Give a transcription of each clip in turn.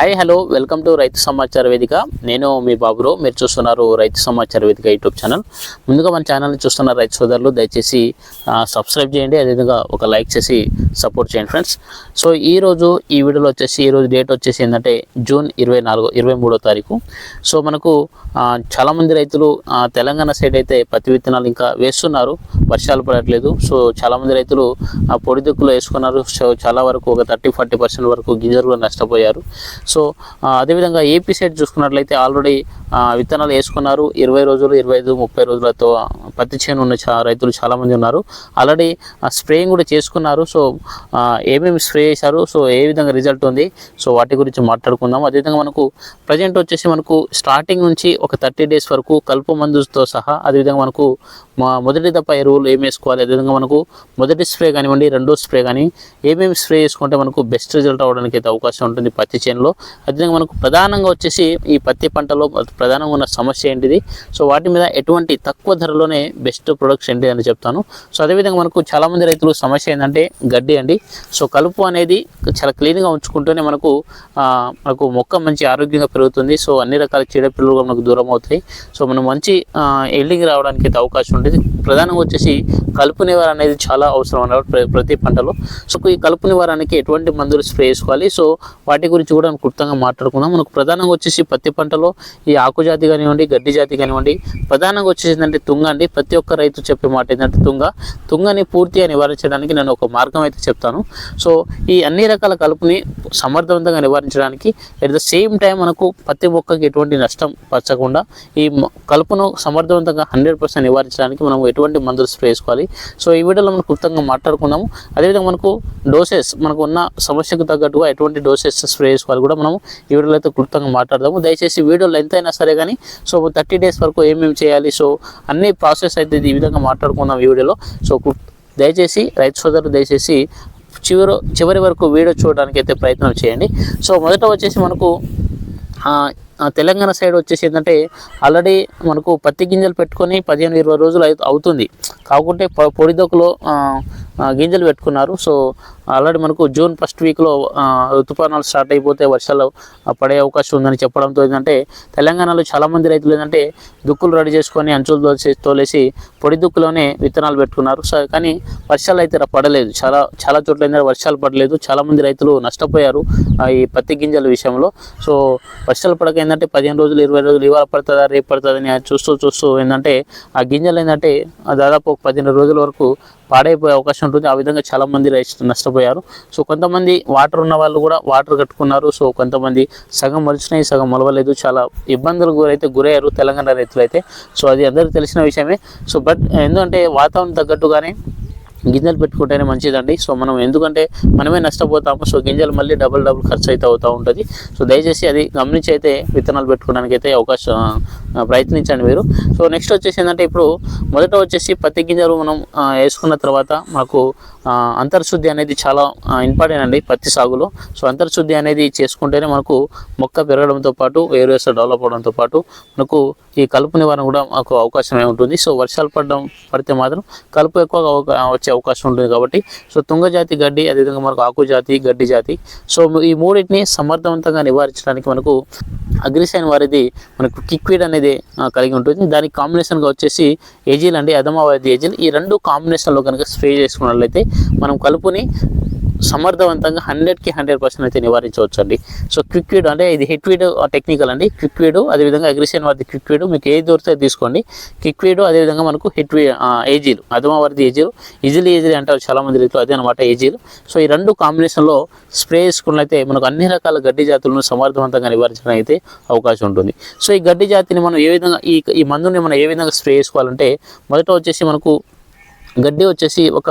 Hi hello welcome to రైతు సమాచార వేదిక నేను మీ బాబురావు మీరు చూస్తున్నారు రైతు సమాచార వేదిక యూట్యూబ్ ఛానల్ ముందుగా మన ఛానల్ని చూస్తున్న రైతు సోదరులు దయచేసి సబ్స్క్రైబ్ చేయండి. అదేవిధంగా ఒక లైక్ చేసి సపోర్ట్ చేయండి ఫ్రెండ్స్ సో ఈరోజు ఈ వీడియోలో వచ్చేసి ఈరోజు డేట్ వచ్చేసి ఏంటంటే జూన్ ఇరవై నాలుగు ఇరవై మూడో తారీఖు. సో మనకు చాలామంది రైతులు తెలంగాణ సైడ్ అయితే పత్తి విత్తనాలు ఇంకా వేస్తున్నారు. వర్షాలు పడట్లేదు. సో చాలామంది రైతులు పొడి దిక్కులో వేసుకున్నారు. సో చాలా వరకు ఒక థర్టీ ఫార్టీ పర్సెంట్ వరకు గింజలు కూడా నష్టపోయారు. సో అదేవిధంగా ఏపీ సైడ్ చూసుకున్నట్లయితే ఆల్రెడీ విత్తనాలు వేసుకున్నారు. ఇరవై రోజులు ఇరవై ఐదు ముప్పై రోజులతో పత్తి చేను ఉన్న చా రైతులు చాలామంది ఉన్నారు. ఆల్రెడీ స్ప్రేయింగ్ కూడా చేసుకున్నారు. సో ఏమేమి స్ప్రే చేశారు? సో ఏ విధంగా రిజల్ట్ ఉంది? సో వాటి గురించి మాట్లాడుకుందాం. అదేవిధంగా మనకు ప్రజెంట్ వచ్చేసి మనకు స్టార్టింగ్ నుంచి ఒక థర్టీ డేస్ వరకు కలుపు మందుతో సహా అదేవిధంగా మనకు మా మొదటి దప్ప ఎరువులు ఏం వేసుకోవాలి? అదేవిధంగా మనకు మొదటి స్ప్రే కానివ్వండి రెండో స్ప్రే కానీ ఏమేమి స్ప్రే చేసుకుంటే మనకు బెస్ట్ రిజల్ట్ అవ్వడానికి అయితే అవకాశం ఉంటుంది పత్తి చేనులో. అదేవిధంగా మనకు ప్రధానంగా వచ్చేసి ఈ పత్తి పంటలో ప్రధానంగా ఉన్న సమస్య ఏంటిది? సో వాటి మీద ఎటువంటి తక్కువ ధరలోనే బెస్ట్ ప్రొడక్ట్స్ ఏంటి అని చెప్తాను. సో అదేవిధంగా మనకు చాలామంది రైతులు సమస్య ఏంటంటే గడ్డి అండి. సో కలుపు అనేది చాలా క్లీన్గా ఉంచుకుంటూనే మనకు మనకు మొక్క మంచి ఆరోగ్యంగా పెరుగుతుంది. సో అన్ని రకాల చీడపిల్లలు మనకు దూరం అవుతాయి. సో మనం మంచి ఎల్డింగ్ రావడానికి అయితే అవకాశం ఉంటుంది. ప్రధానంగా వచ్చేసి కలుపు నివారణ అనేది చాలా అవసరం అన్నమాట ప్రతి పంటలో. సో ఈ కలుపు నివారణకి ఎటువంటి మందులు స్ప్రే చేసుకోవాలి? సో వాటి గురించి కూడా మనం క్లుప్తంగా మాట్లాడుకుందాం. మనకు ప్రధానంగా వచ్చేసి పత్తి పంటలో ఈ ఆకు జాతి కానివ్వండి గడ్డి జాతి కానివ్వండి ప్రధానంగా వచ్చేసి ఏంటంటే తుంగ అండి. ప్రతి ఒక్క రైతు చెప్పే మాట ఏంటంటే తుంగ. తుంగని పూర్తిగా నివారించడానికి నేను ఒక మార్గం అయితే చెప్తాను. సో ఈ అన్ని రకాల కలుపుని సమర్థవంతంగా నివారించడానికి ఎట్ ద సేమ్ టైం మనకు పత్తి మొక్కకి ఎటువంటి నష్టం పరచకుండా ఈ కలుపును సమర్థవంతంగా హండ్రెడ్ పర్సెంట్ నివారించడానికి మనం ఎటువంటి మందులు స్ప్రే చేసుకోవాలి. సో ఈ వీడియోలో మనం క్లుప్తంగా మాట్లాడుకుందాము. అదేవిధంగా మనకు డోసెస్ మనకు ఉన్న సమస్యకు తగ్గట్టుగా ఎటువంటి డోసెస్ స్ప్రే చేసుకోవాలి కూడా మనం ఈ వీడియోలో అయితే క్లుప్తంగా మాట్లాడదాము. దయచేసి వీడియోలో ఎంత అయినా సరే కానీ సో థర్టీ డేస్ వరకు ఏమేమి చేయాలి సో అన్ని ప్రాసెస్ అయితే ఈ విధంగా మాట్లాడుకుందాం ఈ వీడియోలో. సో దయచేసి రైతు సోదరులు దయచేసి చివరి చివరి వరకు వీడియో చూడడానికి అయితే ప్రయత్నం చేయండి. సో మొదట వచ్చేసి మనకు తెలంగాణ సైడ్ వచ్చేసి ఏంటంటే ఆల్రెడీ మనకు పత్తి గింజలు పెట్టుకొని పదిహేను ఇరవై రోజులు అవుతుంది. కాకుంటే పొడిదొక్కలో గింజలు పెట్టుకున్నారు. సో ఆల్రెడీ మనకు జూన్ ఫస్ట్ వీక్లో ఋతుపవనాలు స్టార్ట్ అయిపోతే వర్షాలు పడే అవకాశం ఉందని చెప్పడంతో ఏంటంటే తెలంగాణలో చాలామంది రైతులు ఏంటంటే దుక్కులు రెడీ చేసుకొని అంచులు తోలేసి తోలేసి పొడి దుక్కులోనే విత్తనాలు పెట్టుకున్నారు. సో కానీ వర్షాలు అయితే పడలేదు. చాలా చాలా చోట్ల ఏంటంటే వర్షాలు పడలేదు. చాలామంది రైతులు నష్టపోయారు ఆ, ఈ పత్తి గింజల విషయంలో. సో వర్షాలు పడక ఏంటంటే పదిహేను రోజులు ఇరవై రోజులు ఇవాళ పడుతుందా రేపు పడుతుందని చూస్తూ చూస్తూ ఏంటంటే ఆ గింజలు ఏంటంటే ఆ దాదాపు ఒక పదిహేను రోజుల వరకు పాడైపోయే అవకాశం ఉంటుంది. ఆ విధంగా చాలా మంది నష్టపోయారు. సో కొంతమంది వాటర్ ఉన్న వాళ్ళు కూడా వాటర్ కట్టుకున్నారు. సో కొంతమంది సగం మలిచినాయి సగం మొలవలేదు. చాలా ఇబ్బందులు గురైతే గురయ్యారు తెలంగాణ రైతులు అయితే సో అది అందరికీ తెలిసిన విషయమే. సో బట్ ఎందుకంటే వాతావరణం తగ్గట్టుగానే గింజలు పెట్టుకుంటేనే మంచిదండి. సో మనం ఎందుకంటే మనమే నష్టపోతాము. సో గింజలు మళ్ళీ డబుల్ డబుల్ ఖర్చు అయితే అవుతూ ఉంటుంది. సో దయచేసి అది గమనించి అయితే విత్తనాలు పెట్టుకోవడానికి అయితే అవకాశం ప్రయత్నించండి మీరు. సో నెక్స్ట్ వచ్చేసి ఏంటంటే ఇప్పుడు మొదట వచ్చేసి పత్తి గింజలు మనం వేసుకున్న తర్వాత మాకు అంతర్శుద్ధి అనేది చాలా ఇంపార్టెంట్ అండి పత్తి సాగులో. సో అంతర్శుద్ధి అనేది చేసుకుంటేనే మనకు మొక్క పెరగడంతో పాటు వేరు వేస డెవలప్ అవడంతో పాటు మనకు ఈ కలుపు నివారణ కూడా మాకు అవకాశమే ఉంటుంది. సో వర్షాలు పడడం పడితే మాత్రం కలుపు ఎక్కువగా వచ్చే వచ్చే అవకాశం ఉంటుంది కాబట్టి సో తుంగ జాతి గడ్డి అదేవిధంగా మనకు ఆకు జాతి గడ్డి జాతి. సో ఈ మూడింటిని సమర్థవంతంగా నివారించడానికి మనకు అగ్రిసైన్ వారిది మనకు కిక్విడ్ అనేది కలిగి ఉంటుంది. దానికి కాంబినేషన్గా వచ్చేసి ఏజిల్ అండి అదమావాది ఏజిల్. ఈ రెండు కాంబినేషన్లో కనుక స్ప్రే చేసుకున్నట్లయితే మనం కలుపుని సమర్థవంతంగా హండ్రెడ్కి హండ్రెడ్ పర్సెంట్ అయితే నివారించవచ్చు అండి సో క్విక్ వీడ్ అంటే ఇది హిట్ వీడ్ టెక్నికల్ అండి. క్విక్ వీడ్ అదేవిధంగా అగ్రిషన్ వారిది క్విక్ వీడ్ మీకు ఏది దొరికితే తీసుకోండి. క్విక్ వీడ్ అదేవిధంగా మనకు హిట్ వీ ఏజీలు అదమా వారిది ఏజీలు ఈజీలీ ఈజీలీ అంటారు చాలామంది రీతిలో అదే అనమాట ఏజీలు సో ఈ రెండు కాంబినేషన్లో స్ప్రే చేసుకున్నట్లయితే మనకు అన్ని రకాల గడ్డి జాతులను సమర్థవంతంగా నివారించడానికి అయితే అవకాశం ఉంటుంది. సో ఈ గడ్డి జాతిని మనం ఏ విధంగా ఈ ఈ మందుని మనం ఏ విధంగా స్ప్రే చేసుకోవాలంటే మొదట వచ్చేసి మనకు గడ్డి వచ్చేసి ఒక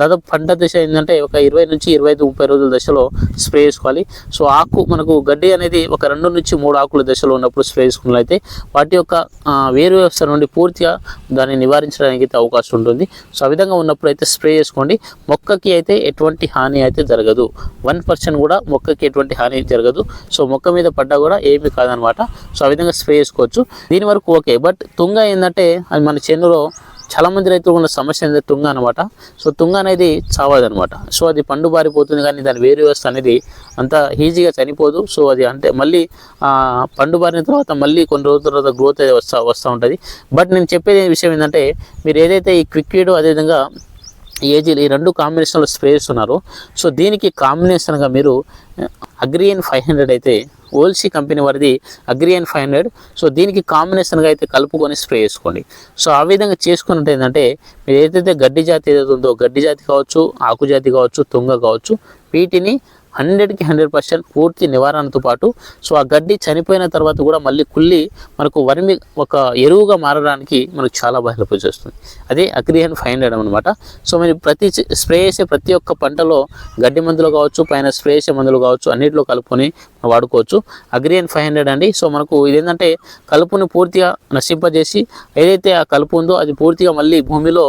దాదాపు పంట దశ ఏంటంటే ఒక ఇరవై నుంచి ఇరవై ఐదు ముప్పై రోజుల దశలో స్ప్రే చేసుకోవాలి. సో ఆకు మనకు గడ్డి అనేది ఒక రెండు నుంచి మూడు ఆకుల దశలో ఉన్నప్పుడు స్ప్రే చేసుకున్నట్లయితే వాటి యొక్క వేరు వ్యవస్థ నుండి పూర్తిగా దాన్ని నివారించడానికి అయితే అవకాశం ఉంటుంది. సో ఆ విధంగా ఉన్నప్పుడు అయితే స్ప్రే చేసుకోండి. మొక్కకి అయితే ఎటువంటి హాని అయితే జరగదు. వన్ పర్సెంట్ కూడా మొక్కకి ఎటువంటి హాని జరగదు. సో మొక్క మీద పడ్డా కూడా ఏమీ కాదనమాట సో ఆ విధంగా స్ప్రే చేసుకోవచ్చు. దీని వరకు ఓకే. బట్ తుంగ ఏంటంటే అది మన చేనులో చాలా మంది రైతులు ఉన్న సమస్య అనేది తుంగ అనమాట సో తుంగ అనేది చావదు అనమాట సో అది పండు బారిపోతుంది కానీ దాని వేరు వ్యవస్థ అనేది అంత ఈజీగా చనిపోదు. సో అది అంటే మళ్ళీ పండు బారిన తర్వాత మళ్ళీ కొన్ని రోజుల తర్వాత గ్రోత్ అనేది వస్తూ వస్తూ ఉంటుంది. బట్ నేను చెప్పేది విషయం ఏంటంటే మీరు ఏదైతే ఈ క్విక్వీడ్ అదేవిధంగా ఏజీలు ఈ రెండు కాంబినేషన్లో స్ప్రే చేస్తున్నారో. సో దీనికి కాంబినేషన్గా మీరు అగ్రియన్ ఫైవ్ హండ్రెడ్ అయితే ఓల్సీ కంపెనీ వారిది అగ్రియన్ ఫైవ్ హండ్రెడ్. సో దీనికి కాంబినేషన్గా అయితే కలుపుకొని స్ప్రే చేసుకోండి. సో ఆ విధంగా చేసుకున్నట్టు ఏంటంటే మీరు ఏదైతే గడ్డి జాతి ఏదైతే ఉందో గడ్డి జాతి కావచ్చు ఆకు జాతి కావచ్చు తుంగ కావచ్చు వీటిని హండ్రెడ్కి హండ్రెడ్ పర్సెంట్ పూర్తి నివారణతో పాటు సో ఆ గడ్డి చనిపోయిన తర్వాత కూడా మళ్ళీ కుళ్ళి మనకు వరిమి ఒక ఎరువుగా మారడానికి మనకు చాలా బాగా హెల్ప్ చేస్తుంది. అదే అగ్రిహన్ ఫైవ్ హండ్రెడ్ అనమాట సో మీరు ప్రతి స్ప్రే చేసే ప్రతి ఒక్క పంటలో గడ్డి మందులు కావచ్చు పైన స్ప్రే చేసే మందులు కావచ్చు అన్నిటిలో కలుపుకొని వాడుకోవచ్చు. అగ్రియన్ ఫైవ్ హండ్రెడ్ అండి. సో మనకు ఇదేంటంటే కలుపుని పూర్తిగా నశింపజేసి ఏదైతే ఆ కలుపు ఉందో అది పూర్తిగా మళ్ళీ భూమిలో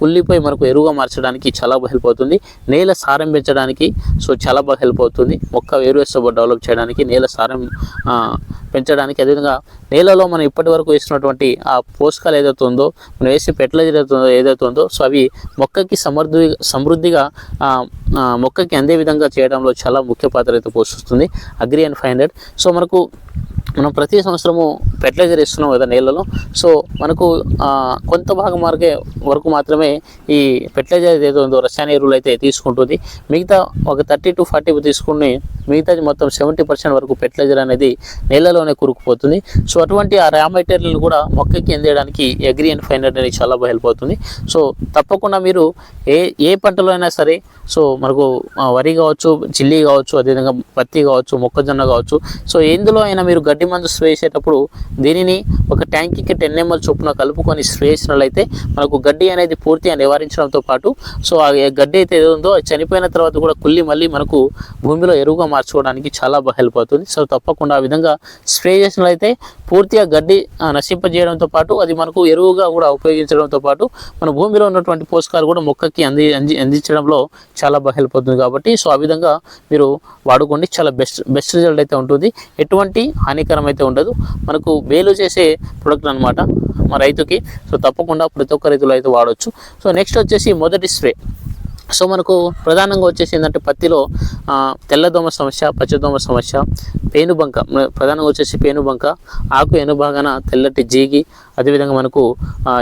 కుళ్ళిపోయి మనకు ఎరువుగా మార్చడానికి చాలా బాగా హెల్ప్ అవుతుంది. నేల సారం పెంచడానికి సో చాలా బాగా హెల్ప్ అవుతుంది. మొక్క వేరు డెవలప్ చేయడానికి నేల సారం పెంచడానికి అదేవిధంగా నేలలో మనం ఇప్పటి వరకు వేసినటువంటి ఆ పోషకాలు ఏదైతే ఉందో మనం వేసే ఫెర్టిలైజర్ ఏదైతే ఏదైతే ఉందో సో అవి మొక్కకి సమృద్ధి సమృద్ధిగా మొక్కకి అందే విధంగా చేయడంలో చాలా ముఖ్య పాత్ర అయితే పోషిస్తుంది. Agri and five hundred so మనకు మనం ప్రతి సంవత్సరము ఫెర్టిలైజర్ ఇస్తున్నాం కదా నీళ్ళలో. సో మనకు కొంత భాగం వరకే వరకు మాత్రమే ఈ ఫెర్టిలైజర్ ఏదైతే ఉందో రసాయన ఎరువులు అయితే తీసుకుంటుంది. మిగతా ఒక థర్టీ టు ఫార్టీ తీసుకుని మిగతాది మొత్తం సెవెంటీ పర్సెంట్ వరకు ఫెర్టిలైజర్ అనేది నేలలోనే కూరుకుపోతుంది. సో అటువంటి ఆ రా మెటీరియల్ కూడా మొక్కకి అందేయడానికి అగ్రి అండ్ ఫైన్ అనేది చాలా బాగా హెల్ప్ అవుతుంది. సో తప్పకుండా మీరు ఏ ఏ పంటలో అయినా సరే సో మనకు వరి కావచ్చు చిల్లీ కావచ్చు అదేవిధంగా పత్తి కావచ్చు మొక్కజొన్న కావచ్చు సో ఎందులో అయినా మీరు గడ్డి మందు స్ప్రే చేసేటప్పుడు దీనిని ఒక ట్యాంకీకి టెన్ ఎంఎల్ చొప్పున కలుపుకొని స్ప్రే చేసినట్లయితే మనకు గడ్డి అనేది పూర్తిగా నివారించడంతో పాటు సో ఆ గడ్డి అయితే ఏదో ఉందో చనిపోయిన తర్వాత కూడా కుళ్ళి మళ్ళీ మనకు భూమిలో ఎరువుగా మార్చుకోవడానికి చాలా బాగా హెల్ప్ అవుతుంది. సో తప్పకుండా ఆ విధంగా స్ప్రే చేసినట్లయితే పూర్తిగా గడ్డి నశింపజేయడంతో పాటు అది మనకు ఎరువుగా కూడా ఉపయోగించడంతో పాటు మన భూమిలో ఉన్నటువంటి పోషకాలు కూడా మొక్కకి అంది అంది అందించడంలో చాలా బాగా హెల్ప్ అవుతుంది కాబట్టి సో ఆ విధంగా మీరు వాడుకోండి. చాలా బెస్ట్ బెస్ట్ రిజల్ట్ అయితే ఉంటుంది. ఎటువంటి హానికరం అయితే ఉండదు. మనకు మేలు చేసే ప్రొడక్ట్ అనమాట మా రైతుకి. సో తప్పకుండా ప్రతి ఒక్క రైతులు అయితే వాడవచ్చు సో నెక్స్ట్ వచ్చేసి మొదటి స్ప్రే సో మనకు ప్రధానంగా వచ్చేసి ఏంటంటే పత్తిలో తెల్లదోమ సమస్య పచ్చదోమ సమస్య పేనుబంక బంక ప్రధానంగా వచ్చేసి పేనుబంక ఆకు ఎనుభాగాన తెల్లటి జీగి అదేవిధంగా మనకు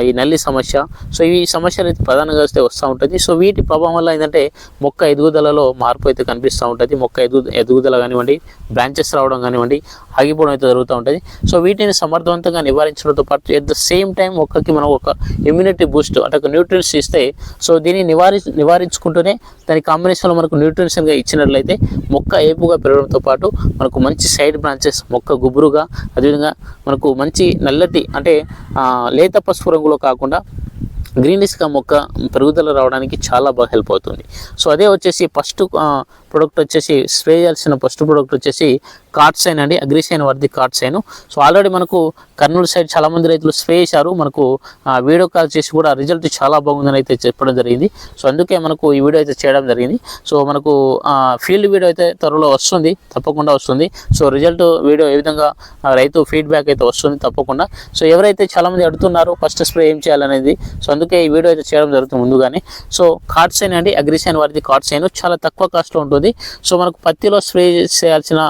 ఈ నల్లి సమస్య. సో ఈ సమస్యలు అయితే ప్రధానంగా వస్తే వస్తూ ఉంటుంది. సో వీటి ప్రభావం వల్ల ఏంటంటే మొక్క ఎదుగుదలలో మార్పు అయితే కనిపిస్తూ ఉంటుంది. మొక్క ఎదుగు ఎదుగుదల కానివ్వండి బ్రాంచెస్ రావడం కానివ్వండి ఆగిపోవడం అయితే జరుగుతూ ఉంటుంది. సో వీటిని సమర్థవంతంగా నివారించడంతో పాటు ఎట్ ద సేమ్ టైం మొక్కకి మనం ఒక ఇమ్యూనిటీ బూస్ట్ అంటే ఒక న్యూట్రియన్స్ ఇస్తే సో దీన్ని నివారి నివారించుకుంటూనే దాని కాంబినేషన్లో మనకు న్యూట్రిషన్గా ఇచ్చినట్లయితే మొక్క ఏపుగా పెరగడంతో పాటు మనకు మంచి సైడ్ బ్రాంచెస్ మొక్క గుబురుగా అదేవిధంగా మనకు మంచి నల్లటి అంటే లేత పసుపు రంగులో కాకుండా గ్రీనిష్గా మొక్క పెరుగుదల రావడానికి చాలా బాగా హెల్ప్ అవుతుంది. సో అదే వచ్చేసి ఫస్ట్ ప్రొడక్ట్ వచ్చేసి స్ప్రే చేయాల్సిన ఫస్ట్ ప్రొడక్ట్ వచ్చేసి కార్ట్సైన్ అండి అగ్రిసైన్ కార్డ్ కార్ట్సైన్ సో ఆల్రెడీ మనకు కర్నూలు సైడ్ చాలా మంది రైతులు స్ప్రే చేశారు. మనకు ఆ, వీడియో కాల్ చేసి కూడా రిజల్ట్ చాలా బాగుందని అయితే చెప్పడం జరిగింది. సో అందుకే మనకు ఈ వీడియో అయితే చేయడం జరిగింది. సో మనకు ఫీల్డ్ వీడియో అయితే త్వరలో వస్తుంది తప్పకుండా వస్తుంది. సో రిజల్ట్ వీడియో ఏ విధంగా రైతు ఫీడ్బ్యాక్ అయితే వస్తుంది తప్పకుండా. సో ఎవరైతే చాలా మంది అడుగుతున్నారో ఫస్ట్ స్ప్రే ఏం చేయాలనేది సో అందుకే ఈ వీడియో అయితే చేయడం జరుగుతుంది ముందుగానే. సో కార్డ్సైన్ అండి అగ్రిసైన్ వారిది కార్డ్సైన్ చాలా తక్కువ కాస్ట్లో ఉంటుంది. సో మనకు పత్తిలో స్ప్రే చేయాల్సిన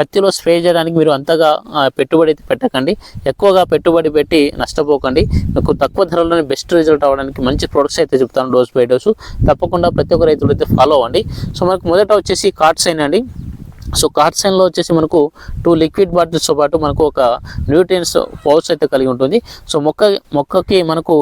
పత్తిలో స్ప్రే చేయడానికి మీరు అంతగా పెట్టుబడి అయితే పెట్టకండి. ఎక్కువగా పెట్టుబడి పెట్టి నష్టపోకండి. మీకు తక్కువ ధరలోనే బెస్ట్ రిజల్ట్ అవ్వడానికి మంచి ప్రొడక్ట్స్ అయితే చెప్తాను డోస్ బై డోసు. తప్పకుండా ప్రతి ఒక్క రైతులు అయితే ఫాలో అవ్వండి. సో మనకు మొదట వచ్చేసి కార్డ్స్ అండి సో కార్సెన్లో వచ్చేసి మనకు టూ లిక్విడ్ బాటిల్స్తో పాటు మనకు ఒక న్యూట్రియన్స్ పౌచ్ అయితే కలిగి ఉంటుంది. సో మొక్క మొక్కకి మనకు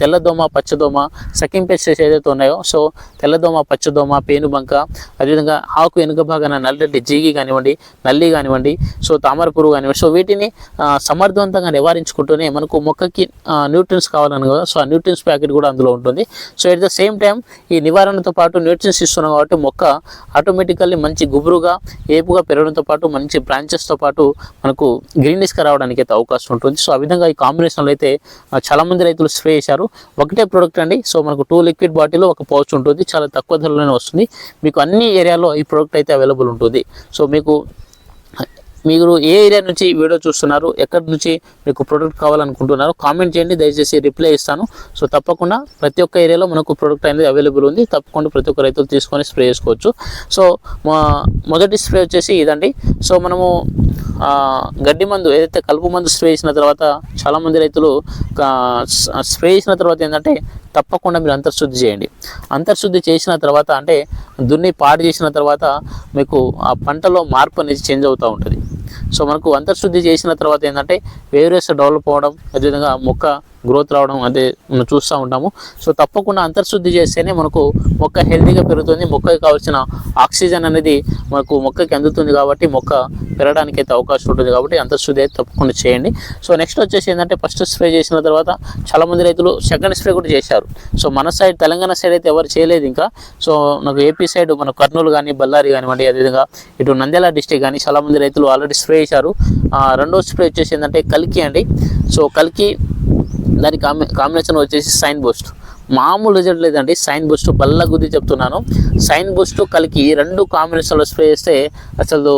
తెల్లదోమ పచ్చదోమ సకింగ్ పెస్టెస్ ఏదైతే ఉన్నాయో సో తెల్లదోమ పచ్చదోమ పేనుబంక అదేవిధంగా ఆకు వెనుక భాగాన నల్లటి జీగి కానివ్వండి నల్లి కానివ్వండి సో తామర పురుగు కానివ్వండి సో వీటిని సమర్థవంతంగా నివారించుకుంటూనే మనకు మొక్కకి న్యూట్రియన్స్ కావాలని కదా సో ఆ న్యూట్రియన్స్ ప్యాకెట్ కూడా అందులో ఉంటుంది. So at the same time ఈ నివారణతో పాటు న్యూట్రియన్స్ ఇస్తున్నాం కాబట్టి మొక్క ఆటోమేటికల్లీ మంచి గుబురుగా ఏపుగా పెరగడంతో పాటు మంచి బ్రాంచెస్తో పాటు మనకు గ్రీనిష్గా రావడానికి అయితే అవకాశం ఉంటుంది. సో ఆ విధంగా ఈ కాంబినేషన్లో అయితే చాలామంది రైతులు స్ప్రే చేశారు. ఒకటే ప్రోడక్ట్ అండి. సో మనకు టూ లిక్విడ్ బాటిల్ ఒక పౌచ్ ఉంటుంది. చాలా తక్కువ ధరలోనే వస్తుంది. మీకు అన్ని ఏరియాలో ఈ ప్రోడక్ట్ అయితే అవైలబుల్ ఉంటుంది. సో మీకు మీరు ఏ ఏరియా నుంచి వీడియో చూస్తున్నారు ఎక్కడి నుంచి మీకు ప్రోడక్ట్ కావాలనుకుంటున్నారు కామెంట్ చేయండి దయచేసి రిప్లై ఇస్తాను. సో తప్పకుండా ప్రతి ఒక్క ఏరియాలో మనకు ప్రోడక్ట్ అనేది అవైలబుల్ ఉంది. తప్పకుండా ప్రతి ఒక్క రైతులు తీసుకొని స్ప్రే చేసుకోవచ్చు. సో మా మొదటి స్ప్రే వచ్చేసి ఇదండి. సో మనము గడ్డి మందు ఏదైతే కలుపు మందు స్ప్రే చేసిన తర్వాత చాలామంది రైతులు స్ప్రే చేసిన తర్వాత ఏంటంటే తప్పకుండా మీరు అంతర్శుద్ధి చేయండి. అంతర్శుద్ధి చేసిన తర్వాత అంటే దున్ని పాడు చేసిన తర్వాత మీకు ఆ పంటలో మార్పు అనేది చేంజ్ అవుతూ ఉంటుంది. సో మనకు అంతర్శుద్ధి చేసిన తర్వాత ఏంటంటే వేరియస్ డెవలప్ అవ్వడం అదేవిధంగా మొక్క గ్రోత్ రావడం అదే మనం చూస్తూ ఉంటాము. సో తప్పకుండా అంతర్శుద్ధి చేస్తేనే మనకు మొక్క హెల్తీగా పెరుగుతుంది. మొక్కకి కావాల్సిన ఆక్సిజన్ అనేది మనకు మొక్కకి అందుతుంది కాబట్టి మొక్క పెరగడానికి అయితే అవకాశం ఉంటుంది కాబట్టి అంతర్శుద్ధి అయితే తప్పకుండా చేయండి. సో నెక్స్ట్ వచ్చేసి ఏంటంటే ఫస్ట్ స్ప్రే చేసిన తర్వాత చాలామంది రైతులు సెకండ్ స్ప్రే కూడా చేశారు. సో మన సైడ్ తెలంగాణ సైడ్ అయితే ఎవరు చేయలేదు ఇంకా. సో నాకు ఏపీ సైడ్ మన కర్నూలు కానీ బళ్ళారి కానివ్వండి అదేవిధంగా ఇటు నంద్యాల డిస్టిక్ కానీ చాలామంది రైతులు ఆల్రెడీ స్ప్రే చేశారు. రెండో స్ప్రే వచ్చేసి ఏంటంటే కల్కి అండి. సో కల్కి దాని కాంబి కాంబినేషన్ వచ్చేసి సైన్ బూస్ట్. మామూలు రిజల్ట్ లేదండి సైన్ బూస్ట్ బల్ల గుద్ది చెప్తున్నాను. సైన్ బూస్ట్ కలిగి రెండు కాంబినేషన్లో స్ప్రే చేస్తే అసలు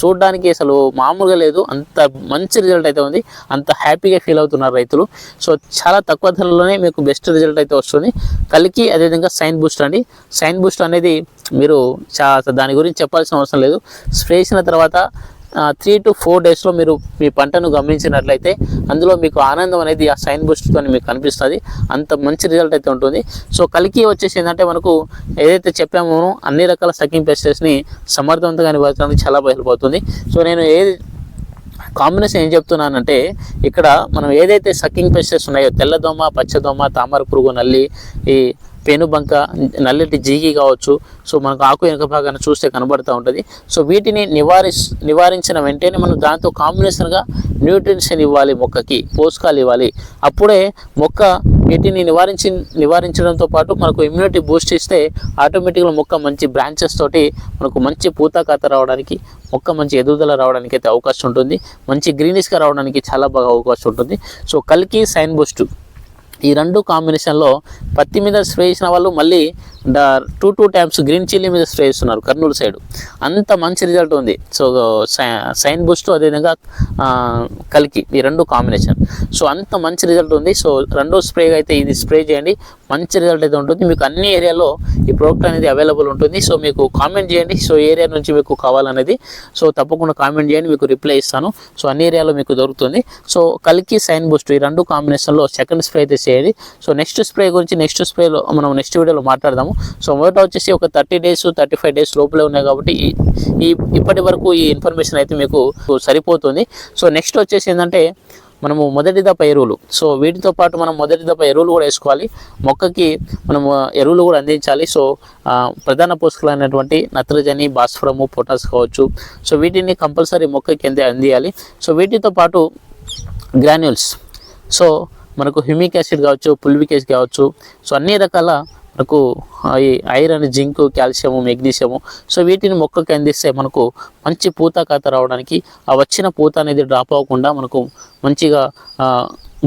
చూడడానికి అసలు మామూలుగా లేదు. అంత మంచి రిజల్ట్ అయితే ఉంది. అంత హ్యాపీగా ఫీల్ అవుతున్నారు రైతులు. సో చాలా తక్కువ ధరలోనే మీకు బెస్ట్ రిజల్ట్ అయితే వస్తుంది. కలికి అదేవిధంగా సైన్ బూస్ట్ అండి. సైన్ బూస్ట్ అనేది మీరు చా దాని గురించి చెప్పాల్సిన అవసరం లేదు. స్ప్రే చేసిన తర్వాత త్రీ టు ఫోర్ డేస్లో మీరు మీ పంటను గమనించినట్లయితే అందులో మీకు ఆనందం అనేది ఆ సైన్ బూస్ట్తో మీకు కనిపిస్తుంది. అంత మంచి రిజల్ట్ అయితే ఉంటుంది. సో కలికి వచ్చేసి ఏంటంటే మనకు ఏదైతే చెప్పామో అన్ని రకాల సకింగ్ పెస్టెస్ని సమర్థవంతంగా నివారించడానికి చాలా హెల్ప్ అవుతుంది సో నేను ఏది కాంబినేషన్ ఏం చెప్తున్నానంటే ఇక్కడ మనం ఏదైతే సకింగ్ పెస్టెస్ ఉన్నాయో తెల్లదోమ పచ్చదోమ తామర పురుగు నల్లి ఈ పేనుబంక నల్లటి జీగి కావచ్చు. సో మనకు ఆకు వెనుక భాగాన చూస్తే కనబడుతూ ఉంటుంది. సో వీటిని నివారి నివారించిన వెంటనే మనం దాంతో కాంబినేషన్గా న్యూట్రిషన్ ఇవ్వాలి మొక్కకి పోషకాలు ఇవ్వాలి. అప్పుడే మొక్క వీటిని నివారించి నివారించడంతో పాటు మనకు ఇమ్యూనిటీ బూస్ట్ ఇస్తే ఆటోమేటిక్గా మొక్క మంచి బ్రాంచెస్ తోటి మనకు మంచి పూత కాత రావడానికి మొక్క మంచి ఎదుగుదల రావడానికి అయితే అవకాశం ఉంటుంది. మంచి గ్రీనిష్గా రావడానికి చాలా బాగా అవకాశం ఉంటుంది. సో కలికి సైన్ బూస్ట్. ఈ రెండు కాంబినేషన్లో పత్తి మీద స్ప్రే చేసిన వాళ్ళు మళ్ళీ two two times green chilli మీద స్ప్రే చేస్తున్నారు కర్నూలు సైడ్. అంత మంచి రిజల్ట్ ఉంది. సో సైన్ బూస్ట్ అదేవిధంగా కలికి ఈ రెండు కాంబినేషన్. సో అంత మంచి రిజల్ట్ ఉంది. సో రెండో స్ప్రే అయితే ఇది స్ప్రే చేయండి. మంచి రిజల్ట్ అయితే ఉంటుంది. మీకు అన్ని ఏరియాలో ఈ ప్రోడక్ట్ అనేది అవైలబుల్ ఉంటుంది. సో మీకు కామెంట్ చేయండి. సో ఏరియా నుంచి మీకు కావాలనేది. సో తప్పకుండా కామెంట్ చేయండి. మీకు రిప్లై ఇస్తాను. సో అన్ని ఏరియాలో మీకు దొరుకుతుంది. సో కలికి సైన్ బూస్ట్ ఈ రెండు కాంబినేషన్లో సెకండ్ స్ప్రే అయితే చేయండి. సో నెక్స్ట్ స్ప్రే గురించి నెక్స్ట్ స్ప్రేలో మనం నెక్స్ట్ వీడియోలో మాట్లాడదాం మాట్లాడదాము సో మొదట వచ్చేసి ఒక thirty days thirty five days లోపలే ఉన్నాయి కాబట్టి ఈ- ఇప్పటి వరకు ఈ ఇన్ఫర్మేషన్ అయితే మీకు సరిపోతుంది. సో నెక్స్ట్ వచ్చేసి ఏంటంటే మనము మొదటి దప్ప ఎరువులు. సో వీటితో పాటు మనం మొదటి దప్ప ఎరువులు కూడా వేసుకోవాలి. మొక్కకి మనము ఎరువులు కూడా అందించాలి. సో ప్రధాన పోషకాలు అయినటువంటి నత్రజని భాస్వరము పొటాస్ కావచ్చు. సో వీటిని కంపల్సరీ మొక్కకి అంది అందియాలి. సో వీటితో పాటు గ్రాన్యూల్స్. సో మనకు హ్యూమిక్ యాసిడ్ కావచ్చు పుల్విక్ యాసిడ్ కావచ్చు. సో అన్ని రకాల మనకు ఈ iron zinc calcium magnesium so వీటిని మొక్కకి అందిస్తే మనకు మంచి పూత కథ రావడానికి ఆ వచ్చిన పూత అనేది డ్రాప్ అవ్వకుండా మనకు మంచిగా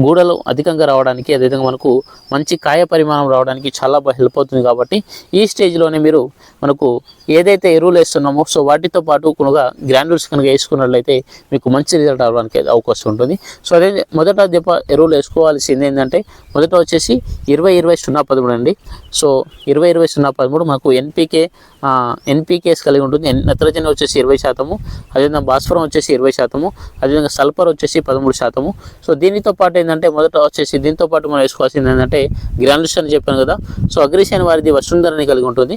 గూడలు అధికంగా రావడానికి అదేవిధంగా మనకు మంచి కాయ పరిమాణం రావడానికి చాలా బాగా హెల్ప్ అవుతుంది కాబట్టి ఈ స్టేజ్లోనే మీరు మనకు ఏదైతే ఎరువులు వేస్తున్నామో సో వాటితో పాటు కొనుగా గ్రాన్యూల్స్ కనుక వేసుకున్నట్లయితే మీకు మంచి రిజల్ట్ రావడానికి అవకాశం ఉంటుంది. సో అదే మొదట దెబ్బ ఎరువులు వేసుకోవాల్సింది ఏంటంటే మొదట వచ్చేసి ఇరవై ఇరవై సున్నా పదమూడు అండి. సో ఇరవై ఇరవై సున్నా పదమూడు మనకు ఎన్పికే ఎన్పికేస్ కలిగి ఉంటుంది. నత్రజని వచ్చేసి ఇరవై శాతము అదేవిధంగా భాస్వరం వచ్చేసి ఇరవై శాతము అదేవిధంగా సల్ఫర్ వచ్చేసి పదమూడు శాతము. సో దీనితో పాటు ఏంటంటే మొదట వచ్చేసి దీంతో పాటు మనం వేసుకోవాల్సింది ఏంటంటే గ్రాన్యులేషన్ అని చెప్పాను కదా. సో అగ్రిషన్ వారిది వసుంధరని కలిగి ఉంటుంది.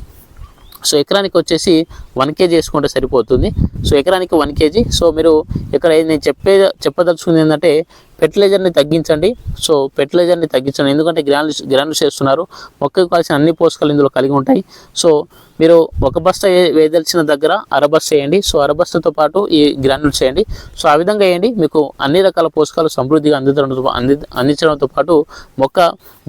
సో ఎకరానికి వచ్చేసి వన్ కేజీ వేసుకుంటే సరిపోతుంది. సో ఎకరానికి వన్ కేజీ. సో మీరు ఇక్కడ నేను చెప్పే చెప్పదలుచుకుంది ఏంటంటే ఫెర్టిలైజర్ని తగ్గించండి. సో ఫెర్టిలైజర్ని తగ్గించండి. ఎందుకంటే గ్రానుల్స్ గ్రానుల్స్ వేస్తున్నారు మొక్కకు కావాల్సిన అన్ని పోషకాలు ఇందులో కలిగి ఉంటాయి. సో మీరు ఒక బస్తా వేయదలిచిన దగ్గర అరబస్ వేయండి. సో అరబస్తాతో పాటు ఈ గ్రానుల్స్ చేయండి. సో ఆ విధంగా వేయండి. మీకు అన్ని రకాల పోషకాలు సమృద్ధిగా అందించడంతో అంది అందించడంతో పాటు మొక్క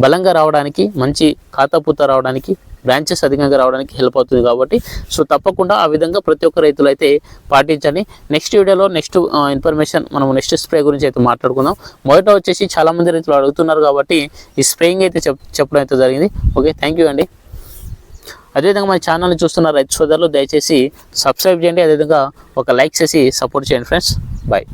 బలంగా రావడానికి మంచి ఖాతాపూత రావడానికి బ్రాంచెస్ అధికంగా రావడానికి హెల్ప్ అవుతుంది కాబట్టి. సో తప్పకుండా ఆ విధంగా ప్రతి ఒక్క రైతులు అయితే పాటించండి నెక్స్ట్ వీడియోలో నెక్స్ట్ ఇన్ఫర్మేషన్ మనం నెక్స్ట్ స్ప్రే గురించి అయితే మాట్లాడుకుందాం. మొదట వచ్చేసి చాలామంది రైతులు అడుగుతున్నారు కాబట్టి ఈ స్ప్రేయింగ్ అయితే చెప్ చెప్పడం అయితే జరిగింది. ఓకే థ్యాంక్ యూ అండి. అదేవిధంగా మన ఛానల్ని చూస్తున్న రైతు సోదరులు దయచేసి సబ్స్క్రైబ్ చేయండి. అదేవిధంగా ఒక లైక్ చేసి సపోర్ట్ చేయండి ఫ్రెండ్స్ బాయ్